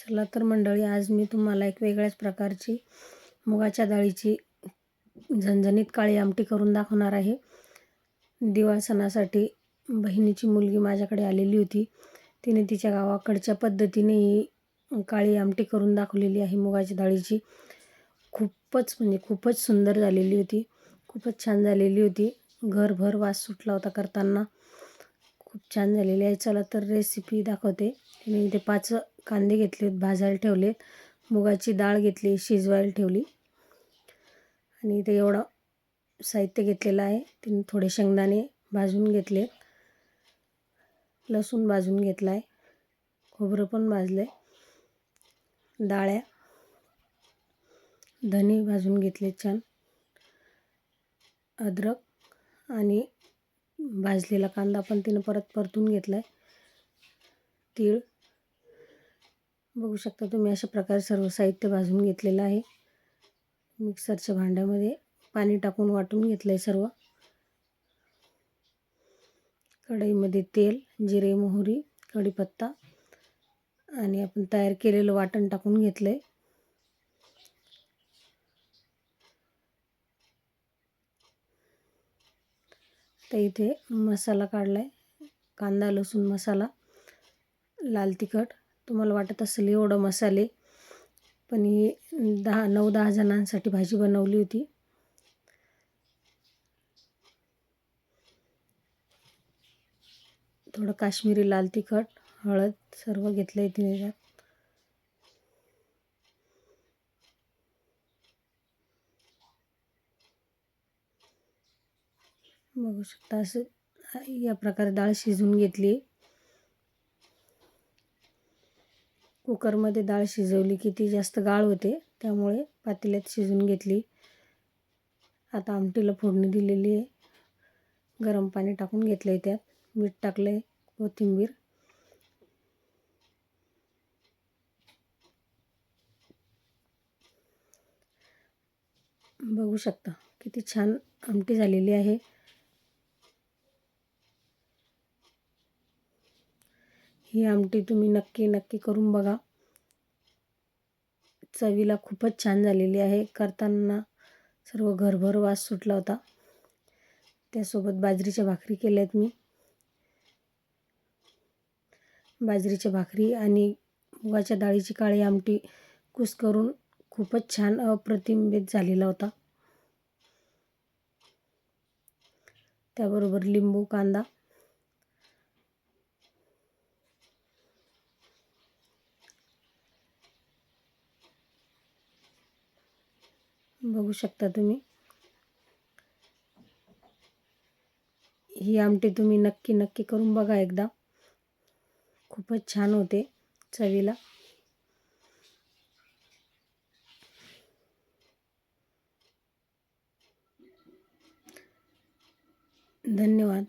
चला तर मंडळी आज मी तुम्हाला एक वेगळ्याच प्रकारची मुगाच्या डाळीची झणझणीत काळी आमटी करून दाखवणार आहे. दिवाळ सणासाठी बहिणीची मुलगी माझ्याकडे आलेली होती. तिने तिच्या गावाकडच्या पद्धतीने ही काळी आमटी करून दाखवलेली आहे मुगाच्या डाळीची. खूपच म्हणजे खूपच सुंदर झालेली होती. खूपच छान झालेली होती. घरभर वास सुटला होता करताना. खूप छान झालेली आहे. चला तर रेसिपी दाखवते. मी इथे पाच कांदे घेतलेत भाजायला ठेवलेत. मुगाची डाळ घेतली शिजवायला ठेवली. आणि इथे एवढं साहित्य घेतलेलं आहे. तिने थोडे शेंगदाणे भाजून घेतले. लसूण भाजून घेतला आहे. खोबरं पण भाजलं आहे डाळ्या. धने भाजून घेतले छान. अद्रक आणि भाजलेला कांदा पण तिनं परत परतून घेतला आहे तीळ. बघू शकता तुम्ही अशा प्रकारे सर्व साहित्य भाजून घेतलेलं आहे. मिक्सरच्या भांड्यामध्ये पाणी टाकून वाटून घेतलं आहे सर्व. कढईमध्ये तेल जिरे मोहरी कढीपत्ता आणि आपण तयार केलेलं वाटण टाकून घेतलं आहे तर इथे मसाला काढला आहे कांदा लसूण मसाला लाल तिखट तुम्हाला वाटत असेल एवढं मसाले पण ही दहा नऊ दहा जणांसाठी भाजी बनवली होती. थोडं काश्मीरी लाल तिखट हळद सर्व घेतलं आहे तिने त्यात. बघू शकता असं या प्रकारे डाळ शिजवून घेतली. कुकरमध्ये डाळ शिजवली की ती जास्त गाळ होते त्यामुळे पातेल्यात शिजून घेतली. आता आमटीला फोडणी दिलेली आहे. गरम पाणी टाकून घेतलं आहे त्यात. मीठ टाकलं आहे कोथिंबीर. बघू शकता किती छान आमटी झालेली आहे. ही आमटी तुम्ही नक्की नक्की करून बघा. चवीला खूपच छान झालेली आहे. करताना सर्व घरभर वास सुटला होता. त्यासोबत बाजरीच्या भाकरी केल्या आहेत मी. बाजरीच्या भाकरी आणि मुगाच्या डाळीची काळी आमटी कुस करून खूपच छान अप्रतिंबित झालेला होता. त्याबरोबर लिंबू कांदा बघू शकता तुम्ही. ही आमटी तुम्ही नक्की नक्की करून बघा एकदा. खूपच छान होते चवीला. धन्यवाद.